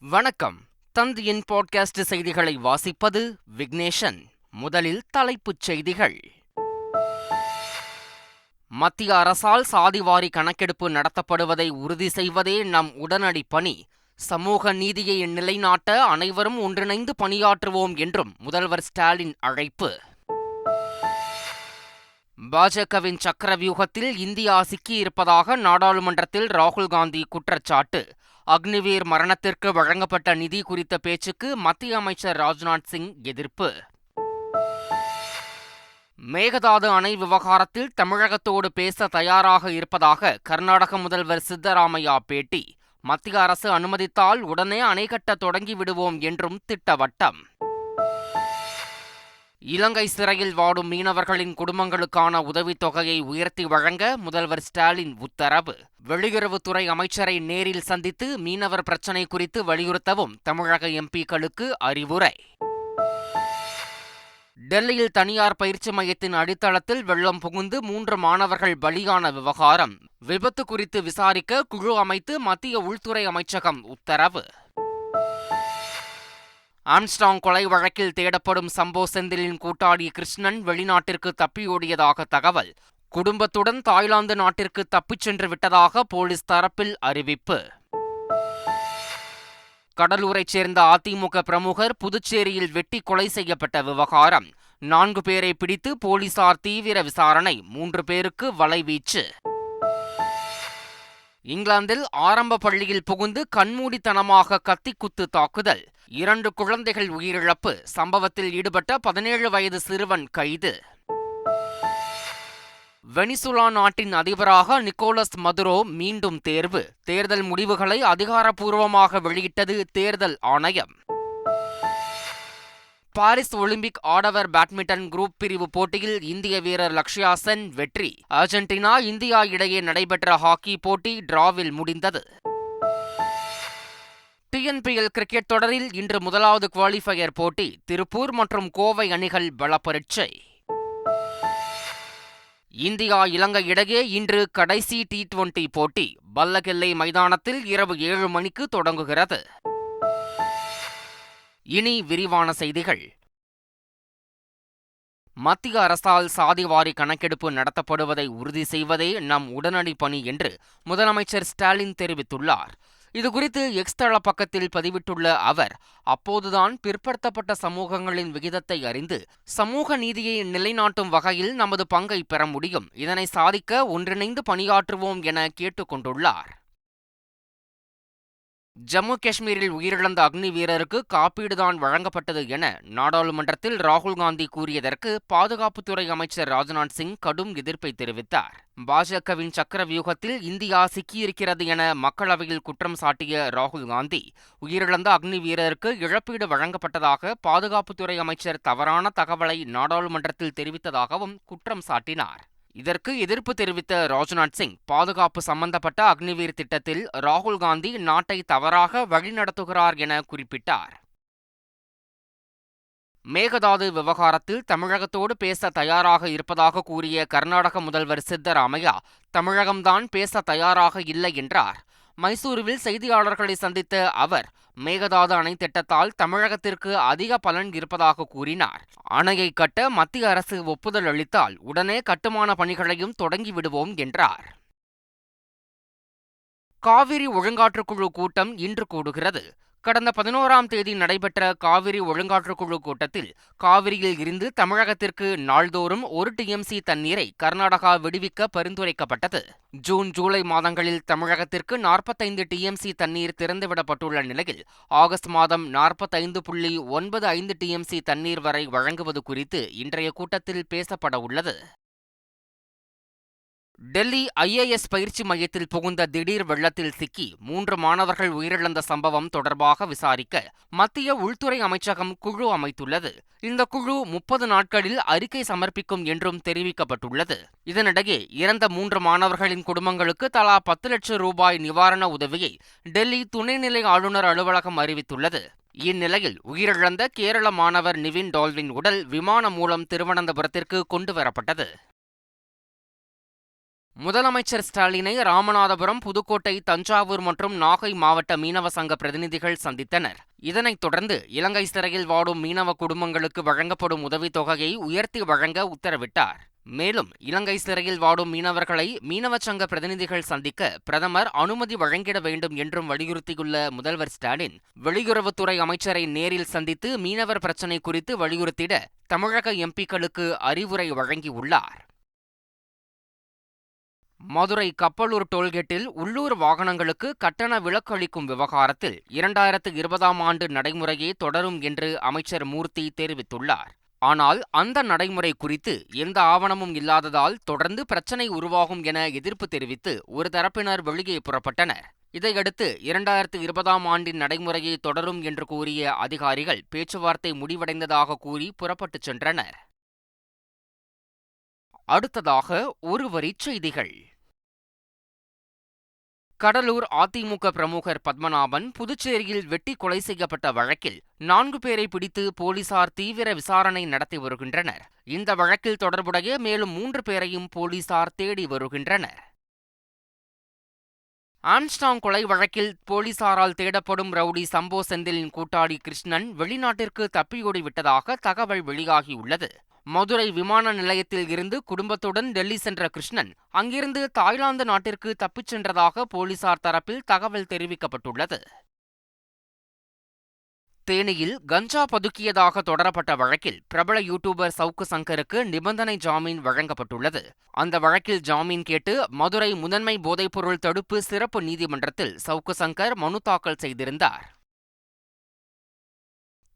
வணக்கம். தந்தியின் பாட்காஸ்ட் செய்திகளை வாசிப்பது விக்னேஷன். முதலில் தலைப்புச் செய்திகள். மத்திய அரசால் சாதிவாரி கணக்கெடுப்பு நடத்தப்படுவதை உறுதி செய்வதே நம் உடனடி பணி. சமூக நீதியை நிலைநாட்ட அனைவரும் ஒன்றிணைந்து பணியாற்றுவோம் என்றும் முதல்வர் ஸ்டாலின் அழைப்பு. பாஜகவின் சக்கரவியூகத்தில் இந்தியா சிக்கியிருப்பதாக நாடாளுமன்றத்தில் ராகுல் காந்தி குற்றச்சாட்டு. அக்னிவீர் மரணத்திற்கு வழங்கப்பட்ட நிதி குறித்த பேச்சுக்கு மத்திய அமைச்சர் ராஜ்நாத் சிங் எதிர்ப்பு. மேகதாது அணை விவகாரத்தில் தமிழகத்தோடு பேச தயாராக இருப்பதாக கர்நாடக முதல்வர் சித்தராமையா பேட்டி. மத்திய அரசு அனுமதித்தால் உடனே அணை கட்ட தொடங்கி விடுவோம் என்றும் திட்டவட்டம். இலங்கை சிறையில் வாடும் மீனவர்களின் குடும்பங்களுக்கான உதவித்தொகையை உயர்த்தி வழங்க முதல்வர் ஸ்டாலின் உத்தரவு. வெளியுறவுத்துறை அமைச்சரை நேரில் சந்தித்து மீனவர் பிரச்சினை குறித்து வலியுறுத்தவும் தமிழக எம்பிக்களுக்கு அறிவுரை. டெல்லியில் தனியார் பயிற்சி மையத்தின் அடித்தளத்தில் வெள்ளம் புகுந்து மூன்று மாணவர்கள் பலியான விவகாரம். விபத்து குறித்து விசாரிக்க குழு அமைத்து மத்திய உள்துறை அமைச்சகம் உத்தரவு. ஆம்ஸ்டாங் கொலை வழக்கில் தேடப்படும் சம்போ செந்திலின் கூட்டாளி கிருஷ்ணன் வெளிநாட்டிற்கு தப்பியோடியதாக தகவல். குடும்பத்துடன் தாய்லாந்து நாட்டிற்கு தப்பிச் சென்று விட்டதாக போலீஸ் தரப்பில் அறிவிப்பு. கடலூரைச் சேர்ந்த அதிமுக பிரமுகர் புதுச்சேரியில் வெட்டி கொலை செய்யப்பட்ட விவகாரம். நான்கு பேரை பிடித்து போலீசார் தீவிர விசாரணை மூன்று பேருக்கு வலைவீச்சு. இங்கிலாந்தில் ஆரம்ப பள்ளியில் புகுந்து கண்மூடித்தனமாக கத்திக்குத்து தாக்குதல். இரண்டு குழந்தைகள் உயிரிழப்பு. சம்பவத்தில் ஈடுபட்ட பதினேழு வயது சிறுவன் கைது. வெனிசுலா நாட்டின் அதிபராக நிக்கோலஸ் மதுரோ மீண்டும் தேர்வு. தேர்தல் முடிவுகளை அதிகாரப்பூர்வமாக வெளியிட்டது தேர்தல் ஆணையம். பாரிஸ் ஒலிம்பிக் ஆடவர் பேட்மிண்டன் குரூப் பிரிவு போட்டியில் இந்திய வீரர் லக்ஷ்யா சென் வெற்றி. அர்ஜென்டினா இந்தியா இடையே நடைபெற்ற ஹாக்கி போட்டி டிராவில் முடிந்தது. டிஎன்பிஎல் கிரிக்கெட் தொடரில் இன்று முதலாவது குவாலிஃபயர் போட்டி திருப்பூர் மற்றும் கோவை அணிகள் பலப்பரீட்சை. இந்தியா இலங்கை இடையே இன்று கடைசி டி டுவெண்டி போட்டி பல்லகெல்லை மைதானத்தில் இரவு ஏழு மணிக்கு தொடங்குகிறது. இனி விரிவான செய்திகள். மத்திய அரசால் சாதிவாரி கணக்கெடுப்பு நடத்தப்படுவதை உறுதி செய்வதே நம் உடனடி பணி என்று முதலமைச்சர் ஸ்டாலின் தெரிவித்துள்ளார். இதுகுறித்து எக்ஸ் தள பக்கத்தில் பதிவிட்டுள்ள அவர் அப்போதுதான் பிற்படுத்தப்பட்ட சமூகங்களின் விகிதத்தை அறிந்து சமூக நீதியை நிலைநாட்டும் வகையில் நமது பங்கை பெற முடியும். இதனை சாதிக்க ஒன்றிணைந்து பணியாற்றுவோம் என கேட்டுக்கொண்டுள்ளார். ஜம்மு காஷ்மீரில் உயிரிழந்த அக்னி வீரருக்கு காப்பீடுதான் வழங்கப்பட்டது என நாடாளுமன்றத்தில் ராகுல் காந்தி கூறியதற்கு பாதுகாப்புத்துறை அமைச்சர் ராஜ்நாத் சிங் கடும் எதிர்ப்பை தெரிவித்தார். பாஜகவின் சக்கர வியூகத்தில் இந்தியா சிக்கியிருக்கிறது என மக்களவையில் குற்றம் சாட்டிய ராகுல் காந்தி உயிரிழந்த அக்னி வீரருக்கு இழப்பீடு வழங்கப்பட்டதாக பாதுகாப்புத்துறை அமைச்சர் தவறான தகவலை நாடாளுமன்றத்தில் தெரிவித்ததாகவும் குற்றம் சாட்டினார். இதற்கு எதிர்ப்பு தெரிவித்த ராஜ்நாத் சிங் பாதுகாப்பு சம்பந்தப்பட்ட அக்னிவீர் திட்டத்தில் ராகுல் காந்தி நாட்டை தவறாக வழிநடத்துகிறார் என குறிப்பிட்டார். மேகதாது விவகாரத்தில் தமிழகத்தோடு பேச தயாராக இருப்பதாக கூறிய கர்நாடக முதல்வர் சித்தராமையா தமிழகம்தான் பேச தயாராக இல்லை என்றார். மைசூருவில் செய்தியாளர்களை சந்தித்த அவர் மேகதாது அணை திட்டத்தால் தமிழகத்திற்கு அதிக பலன் இருப்பதாக கூறினார். அணையை கட்ட மத்திய அரசு ஒப்புதல் அளித்தால் உடனே கட்டுமான பணிகளையும் தொடங்கிவிடுவோம் என்றார். காவிரி ஒழுங்காற்றுக்குழு கூட்டம் இன்று கூடுகிறது. கடந்த பதினோராம் தேதி நடைபெற்ற காவிரி ஒழுங்காற்றுக்குழு கூட்டத்தில் காவிரியில் இருந்து தமிழகத்திற்கு நாள்தோறும் ஒரு டிஎம்சி தண்ணீரை கர்நாடகா விடுவிக்க பரிந்துரைக்கப்பட்டது. ஜூன் ஜூலை மாதங்களில் தமிழகத்திற்கு நாற்பத்தைந்து டிஎம்சி தண்ணீர் திறந்துவிடப்பட்டுள்ள நிலையில் ஆகஸ்ட் மாதம் நாற்பத்தைந்து புள்ளி ஒன்பது ஐந்து டிஎம்சி தண்ணீர் வரை வழங்குவது குறித்து இன்றைய கூட்டத்தில் பேசப்பட உள்ளது. டெல்லி ஐஏஎஸ் பயிற்சி மையத்தில் புகுந்த திடீர் வெள்ளத்தில் சிக்கி மூன்று மாணவர்கள் உயிரிழந்த சம்பவம் தொடர்பாக விசாரிக்க மத்திய உள்துறை அமைச்சகம் குழு அமைத்துள்ளது. இந்த குழு முப்பது நாட்களில் அறிக்கை சமர்ப்பிக்கும் என்றும் தெரிவிக்கப்பட்டுள்ளது. இதனிடையே இறந்த மூன்று மாணவர்களின் குடும்பங்களுக்கு தலா பத்து லட்சம் ரூபாய் நிவாரண உதவியை டெல்லி துணைநிலை ஆளுநர் அலுவலகம் அறிவித்துள்ளது. இந்நிலையில் உயிரிழந்த கேரள மாணவர் நிவின் டால்வின் உடல் விமானம் மூலம் திருவனந்தபுரத்திற்கு கொண்டு வரப்பட்டது முதலமைச்சர் ஸ்டாலினை ராமநாதபுரம் புதுக்கோட்டை தஞ்சாவூர் மற்றும் நாகை மாவட்ட மீனவ சங்க பிரதிநிதிகள் சந்தித்தனர். இதனைத் தொடர்ந்து இலங்கை சிறையில் வாடும் மீனவ குடும்பங்களுக்கு வழங்கப்படும் உதவித்தொகையை உயர்த்தி வழங்க உத்தரவிட்டார். மேலும் இலங்கை சிறையில் வாடும் மீனவர்களை மீனவ சங்க பிரதிநிதிகள் சந்திக்க பிரதமர் அனுமதி வழங்கிட வேண்டும் என்றும் வலியுறுத்தியுள்ள முதல்வர் ஸ்டாலின் வெளியுறவுத்துறை அமைச்சரை நேரில் சந்தித்து மீனவர் பிரச்சினை குறித்து வலியுறுத்திட தமிழக எம்பிக்களுக்கு அறிவுரை வழங்கியுள்ளார். மதுரை கப்பலூர் டோல்கேட்டில் உள்ளூர் வாகனங்களுக்கு கட்டண விலக்கு அளிக்கும் விவகாரத்தில் இரண்டாயிரத்து இருபதாம் ஆண்டு நடைமுறையே தொடரும் என்று அமைச்சர் மூர்த்தி தெரிவித்துள்ளார். ஆனால் அந்த நடைமுறை குறித்து எந்த ஆவணமும் இல்லாததால் தொடர்ந்து பிரச்சினை உருவாகும் என எதிர்ப்பு தெரிவித்து ஒரு தரப்பினர் வெளியே புறப்பட்டனர். இதையடுத்து இரண்டாயிரத்து இருபதாம் ஆண்டின் நடைமுறையை தொடரும் என்று கூறிய அதிகாரிகள் பேச்சுவார்த்தை முடிவடைந்ததாக கூறி புறப்பட்டுச் சென்றனர். அடுத்ததாக ஒருவரி செய்திகள். கடலூர் அதிமுக பிரமுகர் பத்மநாபன் புதுச்சேரியில் வெட்டி கொலை செய்யப்பட்ட வழக்கில் நான்கு பேரை பிடித்து போலீசார் தீவிர விசாரணை நடத்தி வருகின்றனர். இந்த வழக்கில் தொடர்புடைய மேலும் மூன்று பேரையும் போலீசார் தேடி வருகின்றனர். ஆம்ஸ்டாங் கொலை வழக்கில் போலீசாரால் தேடப்படும் ரவுடி சம்போ செந்திலின் கூட்டாளி கிருஷ்ணன் வெளிநாட்டிற்கு தப்பியோடி விட்டதாக தகவல் வெளியாகியுள்ளது. மதுரை விமான நிலையத்தில் இருந்து குடும்பத்துடன் டெல்லி சென்ற கிருஷ்ணன் அங்கிருந்து தாய்லாந்து நாட்டிற்கு தப்பிச் சென்றதாக போலீசார் தரப்பில் தகவல் தெரிவிக்கப்பட்டுள்ளது. தேனியில் கஞ்சா பதுக்கியதாக தொடரப்பட்ட வழக்கில் பிரபல யூடியூபர் சவுக்கு சங்கருக்கு நிபந்தனை ஜாமீன் வழங்கப்பட்டுள்ளது. அந்த வழக்கில் ஜாமீன் கேட்டு மதுரை முதன்மை போதைப்பொருள் தடுப்பு சிறப்பு நீதிமன்றத்தில் சவுக்கு சங்கர் மனு தாக்கல் செய்திருந்தார்.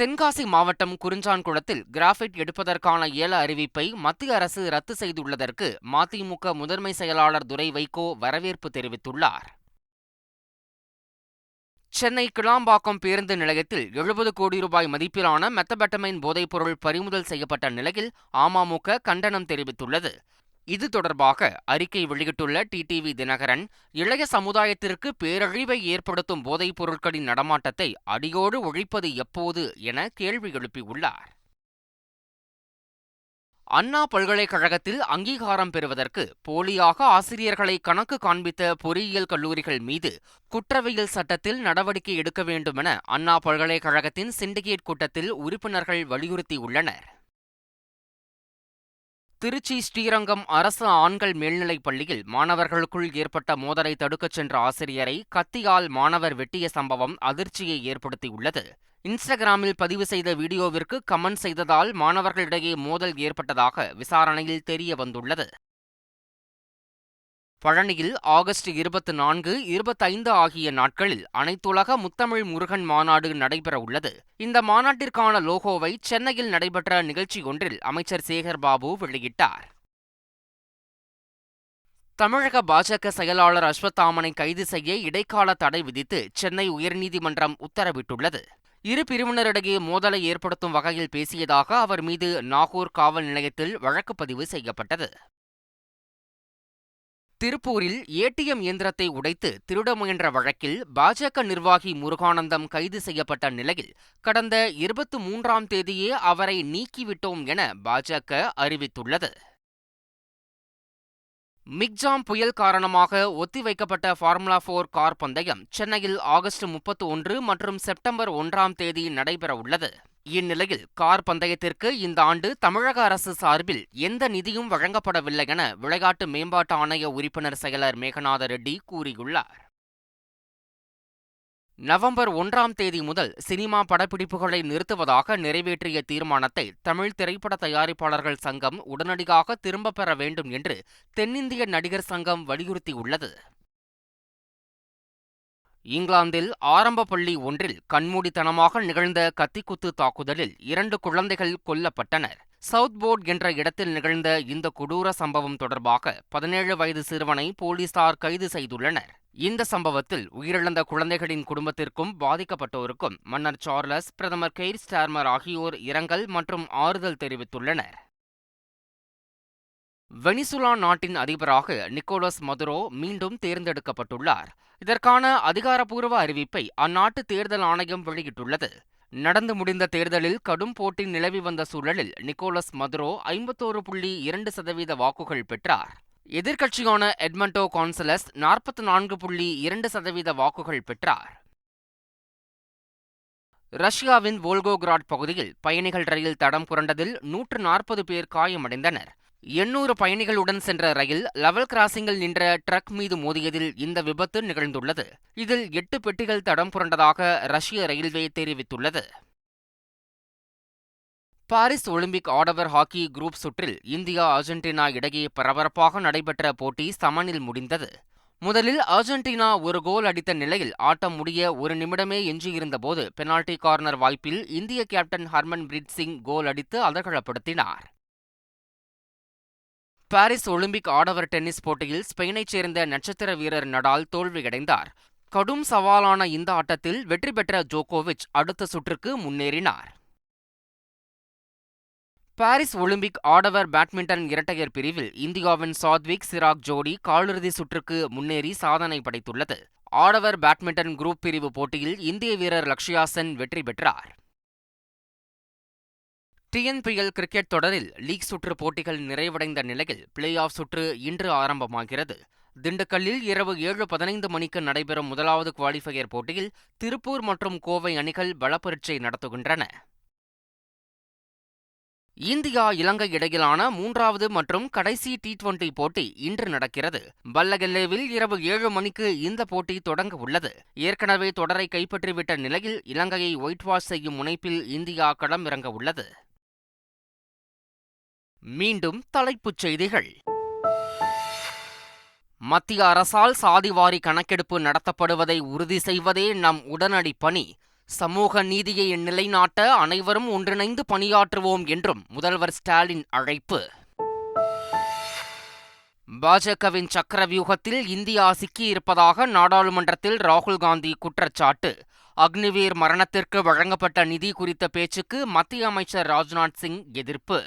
தென்காசி மாவட்டம் குறிஞ்சான்குளத்தில் கிராஃபைட் எடுப்பதற்கான ஏல அறிவிப்பை மத்திய அரசு ரத்து செய்துள்ளதற்கு மதிமுக முதன்மை செயலாளர் துரை வைகோ வரவேற்பு தெரிவித்துள்ளார். சென்னை கிளாம்பாக்கம் பேருந்து நிலையத்தில் எழுபது கோடி ரூபாய் மதிப்பிலான மெத்தபெட்டமைன் போதைப்பொருள் பறிமுதல் செய்யப்பட்ட நிலையில் அமமுக கண்டனம் தெரிவித்துள்ளது. இது தொடர்பாக அறிக்கை வெளியிட்டுள்ள டிடிவி தினகரன் இளைய சமுதாயத்திற்கு பேரழிவை ஏற்படுத்தும் போதைப் பொருட்களின் நடமாட்டத்தை அடியோடு ஒழிப்பது எப்போது என கேள்வி எழுப்பியுள்ளார். அண்ணா பல்கலைக்கழகத்தில் அங்கீகாரம் பெறுவதற்கு போலியாக ஆசிரியர்களை கணக்கு காண்பித்த பொறியியல் கல்லூரிகள் மீது குற்றவியல் சட்டத்தில் நடவடிக்கை எடுக்க வேண்டுமென அண்ணா பல்கலைக்கழகத்தின் சிண்டிகேட் கூட்டத்தில் உறுப்பினர்கள் வலியுறுத்தியுள்ளனர். திருச்சி ஸ்ரீரங்கம் அரசு ஆண்கள் மேல்நிலைப் பள்ளியில் மாணவர்களுக்குள் ஏற்பட்ட மோதலை தடுக்கச் சென்ற ஆசிரியரை கத்தியால் மாணவர் வெட்டிய சம்பவம் அதிர்ச்சியை ஏற்படுத்தியுள்ளது. இன்ஸ்டாகிராமில் பதிவு செய்த வீடியோவிற்கு கமெண்ட் செய்ததால் மாணவர்களிடையே மோதல் ஏற்பட்டதாக விசாரணையில் தெரிய வந்துள்ளது பழனியில் ஆகஸ்ட் இருபத்தி நான்கு இருபத்தைந்து ஆகிய நாட்களில் அனைத்துலக முத்தமிழ் முருகன் மாநாடு நடைபெற உள்ளது. இந்த மாநாட்டிற்கான லோகோவை சென்னையில் நடைபெற்ற நிகழ்ச்சி ஒன்றில் அமைச்சர் சேகர் பாபு வெளியிட்டார். தமிழக பாஜக செயலாளர் அஸ்வத்தாமனை கைது செய்ய இடைக்கால தடை விதித்து சென்னை உயர்நீதிமன்றம் உத்தரவிட்டுள்ளது. இரு பிரிவினரிடையே மோதலை ஏற்படுத்தும் வகையில் பேசியதாக அவர் மீது நாகூர் காவல் நிலையத்தில் வழக்கு பதிவு செய்யப்பட்டது. திருப்பூரில் ஏடிஎம் இயந்திரத்தை உடைத்து திருட முயன்ற வழக்கில் பாஜக நிர்வாகி முருகானந்தம் கைது செய்யப்பட்ட நிலையில் கடந்த இருபத்தி மூன்றாம் தேதியே அவரை நீக்கிவிட்டோம் என பாஜக அறிவித்துள்ளது. மிக்ஜாம் புயல் காரணமாக ஒத்திவைக்கப்பட்ட ஃபார்முலா போர் கார் பந்தயம் சென்னையில் ஆகஸ்ட் முப்பத்தி ஒன்று மற்றும் செப்டம்பர் ஒன்றாம் தேதி நடைபெறவுள்ளது. இந்நிலையில் கார் பந்தயத்திற்கு இந்த ஆண்டு தமிழக அரசு சார்பில் எந்த நிதியும் வழங்கப்படவில்லை என விளையாட்டு மேம்பாட்டு ஆணைய உறுப்பினர் செயலர் மேகநாத ரெட்டி கூறியுள்ளார். நவம்பர் ஒன்றாம் தேதி முதல் சினிமா படப்பிடிப்புகளை நிறுத்துவதாக நிறைவேற்றிய தீர்மானத்தை தமிழ் திரைப்பட தயாரிப்பாளர்கள் சங்கம் உடனடியாக திரும்பப் பெற வேண்டும் என்று தென்னிந்திய நடிகர் சங்கம் வலியுறுத்தியுள்ளது. இங்கிலாந்தில் ஆரம்ப பள்ளி ஒன்றில் கண்மூடித்தனமாக நிகழ்ந்த கத்திக்குத்து தாக்குதலில் இரண்டு குழந்தைகள் கொல்லப்பட்டனர். சவுத் போர்ட் என்ற இடத்தில் நிகழ்ந்த இந்த கொடூர சம்பவம் தொடர்பாக பதினேழு வயது சிறுவனை போலீசார் கைது செய்துள்ளனர். இந்த சம்பவத்தில் உயிரிழந்த குழந்தைகளின் குடும்பத்திற்கும் பாதிக்கப்பட்டோருக்கும் மன்னர் சார்லஸ் பிரதமர் கெய்ர் ஸ்டார்மர் ஆகியோர் இரங்கல் மற்றும் ஆறுதல் தெரிவித்துள்ளனர். வெனிசுலா நாட்டின் அதிபராக நிக்கோலஸ் மதுரோ மீண்டும் தேர்ந்தெடுக்கப்பட்டுள்ளார். இதற்கான அதிகாரப்பூர்வ அறிவிப்பை அந்நாட்டு தேர்தல் ஆணையம் வெளியிட்டுள்ளது. நடந்து முடிந்த தேர்தலில் கடும் போட்டி நிலவி வந்த சூழலில் நிக்கோலஸ் மதுரோ ஐம்பத்தோரு புள்ளி இரண்டு சதவீத வாக்குகள் பெற்றார். எதிர்க்கட்சியான எட்மண்டோ கான்சலஸ் நாற்பத்தி நான்கு புள்ளி இரண்டு சதவீத வாக்குகள் பெற்றார். ரஷ்யாவின் வோல்கோகிராட் பகுதியில் பயணிகள் ரயில் தடம் புரண்டதில் நூற்று நாற்பது பேர் காயமடைந்தனர். எண்ணூறு பயணிகளுடன் சென்ற ரயில் லெவல் கிராசிங்கில் நின்ற ட்ரக் மீது மோதியதில் இந்த விபத்து நிகழ்ந்துள்ளது. இதில் எட்டு பெட்டிகள் தடம் புரண்டதாக ரஷ்ய ரயில்வே தெரிவித்துள்ளது. பாரிஸ் ஒலிம்பிக் ஆடவர் ஹாக்கி குரூப் சுற்றில் இந்தியா அர்ஜென்டினா இடையே பரபரப்பாக நடைபெற்ற போட்டி சமனில் முடிந்தது. முதலில் அர்ஜென்டினா ஒரு கோல் அடித்த நிலையில் ஆட்டம் முடிய ஒரு நிமிடமே எஞ்சியிருந்தபோது பெனால்டி கார்னர் வாய்ப்பில் இந்திய captain Harmanpreet Singh goal அடித்து அதகழப்படுத்தினார் பாரிஸ் ஒலிம்பிக் ஆடவர் டென்னிஸ் போட்டியில் ஸ்பெயினைச் சேர்ந்த நட்சத்திர வீரர் நடால் தோல்வியடைந்தார். கடும் சவாலான இந்த ஆட்டத்தில் வெற்றி பெற்ற ஜோகோவிச் அடுத்த சுற்றுக்கு முன்னேறினார். பாரிஸ் ஒலிம்பிக் ஆடவர் பேட்மிண்டன் இரட்டையர் பிரிவில் இந்தியாவின் சாத்விக் சிராக் ஜோடி காலிறுதி சுற்றுக்கு முன்னேறி சாதனை படைத்துள்ளது. ஆடவர் பேட்மிண்டன் குரூப் பிரிவு போட்டியில் இந்திய வீரர் லக்ஷயா சென் வெற்றி பெற்றார். டிஎன்பிஎல் கிரிக்கெட் தொடரில் லீக் சுற்று போட்டிகள் நிறைவடைந்த நிலையில் பிளே ஆஃப் சுற்று இன்று ஆரம்பமாகிறது. திண்டுக்கல்லில் இரவு ஏழு பதினைந்து மணிக்கு நடைபெறும் முதலாவது குவாலிஃபயர் போட்டியில் திருப்பூர் மற்றும் கோவை அணிகள் பலப்பரீட்சை நடத்துகின்றன. இந்தியா இலங்கை இடையிலான மூன்றாவது மற்றும் கடைசி டி டுவெண்டி போட்டி இன்று நடக்கிறது. பல்லகெல்லேவில் இரவு ஏழு மணிக்கு இந்த போட்டி தொடங்க உள்ளது. ஏற்கனவே தொடரை கைப்பற்றிவிட்ட நிலையில் இலங்கையை ஒயிட் வாஷ் செய்யும் முனைப்பில் இந்தியா களமிறங்க உள்ளது. மீண்டும் தலைப்புச் செய்திகள். மத்திய அரசால் சாதிவாரி கணக்கெடுப்பு நடத்தப்படுவதை உறுதி செய்வதே நம் உடனடி பணி. சமூக நீதியை நிலைநாட்ட அனைவரும் ஒன்றிணைந்து பணியாற்றுவோம் என்றும் முதல்வர் ஸ்டாலின் அழைப்பு. பாஜகவின் சக்கரவியூகத்தில் இந்தியா சிக்கியிருப்பதாக நாடாளுமன்றத்தில் ராகுல் காந்தி குற்றச்சாட்டு. அக்னிவீர் மரணத்திற்கு வழங்கப்பட்ட நிதி குறித்த பேச்சுக்கு மத்திய அமைச்சர் ராஜ்நாத் சிங் எதிர்ப்பு.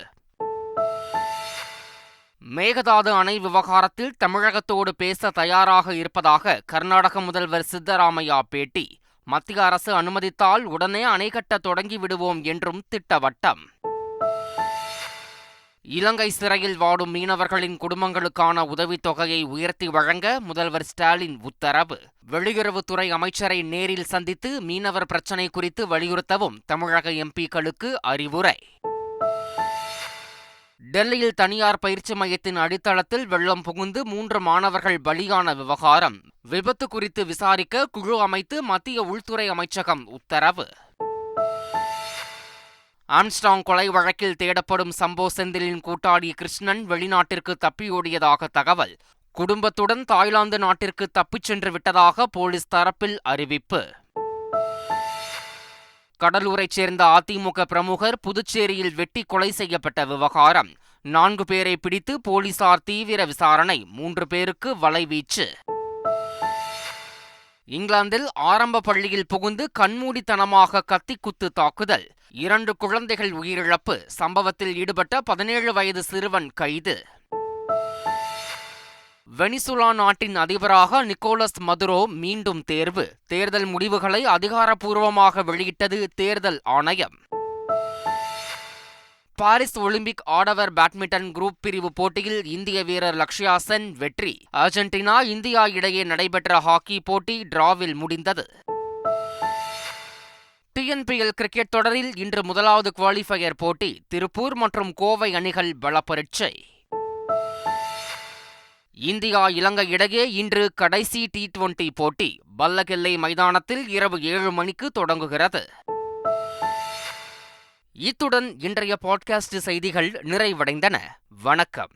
மேகதாது அணை விவகாரத்தில் தமிழகத்தோடு பேச தயாராக இருப்பதாக கர்நாடக முதல்வர் சித்தராமையா பேட்டி. மத்திய அரசு அனுமதித்தால் உடனே அணை கட்ட தொடங்கி விடுவோம் என்றும் திட்டவட்டம். இலங்கை சிறையில் வாடும் மீனவர்களின் குடும்பங்களுக்கான உதவித்தொகையை உயர்த்தி வழங்க முதல்வர் ஸ்டாலின் உத்தரவு. வெளியுறவுத்துறை அமைச்சரை நேரில் சந்தித்து மீனவர் பிரச்சினை குறித்து வலியுறுத்தவும் தமிழக எம்பிக்களுக்கு அறிவுரை. டெல்லியில் தனியார் பயிற்சி மையத்தின் அடித்தளத்தில் வெள்ளம் புகுந்து மூன்று மாணவர்கள் பலியான விவகாரம். விபத்து குறித்து விசாரிக்க குழு அமைத்து மத்திய உள்துறை அமைச்சகம் உத்தரவு. ஆம்ஸ்டாங் கொலை வழக்கில் தேடப்படும் சம்போ செந்திலின் கூட்டாளி கிருஷ்ணன் வெளிநாட்டிற்கு தப்பியோடியதாக தகவல். குடும்பத்துடன் தாய்லாந்து நாட்டிற்கு தப்பிச் சென்று விட்டதாக போலீஸ் தரப்பில் அறிவிப்பு. கடலூரைச் சேர்ந்த அதிமுக பிரமுகர் புதுச்சேரியில் வெட்டி கொலை செய்யப்பட்ட விவகாரம். நான்கு பேரை பிடித்து போலீசார் தீவிர விசாரணை. மூன்று பேருக்கு வலைவீச்சு இங்கிலாந்தில் ஆரம்ப பள்ளியில் புகுந்து கண்மூடித்தனமாக கத்திக்குத்து தாக்குதல். இரண்டு குழந்தைகள் உயிரிழப்பு. சம்பவத்தில் ஈடுபட்ட பதினேழு வயது சிறுவன் கைது. வெனிசுலா நாட்டின் அதிபராக நிக்கோலஸ் மதுரோ மீண்டும் தேர்வு. தேர்தல் முடிவுகளை அதிகாரப்பூர்வமாக வெளியிட்டது தேர்தல் ஆணையம். பாரிஸ் ஒலிம்பிக் ஆடவர் பேட்மிண்டன் குரூப் பிரிவு போட்டியில் இந்திய வீரர் லக்ஷயா சென் வெற்றி. அர்ஜென்டினா இந்தியா இடையே நடைபெற்ற ஹாக்கி போட்டி டிராவில் முடிந்தது. டிஎன்பிஎல் கிரிக்கெட் தொடரில் இன்று முதலாவது குவாலிஃபயர் போட்டி. திருப்பூர் மற்றும் கோவை அணிகள் பலப்பரீட்சை. இந்தியா இலங்கை இடையே இன்று கடைசி டி டுவெண்டி போட்டி பல்லகெல்லை மைதானத்தில் இரவு ஏழு மணிக்கு தொடங்குகிறது. இத்துடன் இன்றைய பாட்காஸ்ட் செய்திகள் நிறைவடைந்தன. வணக்கம்.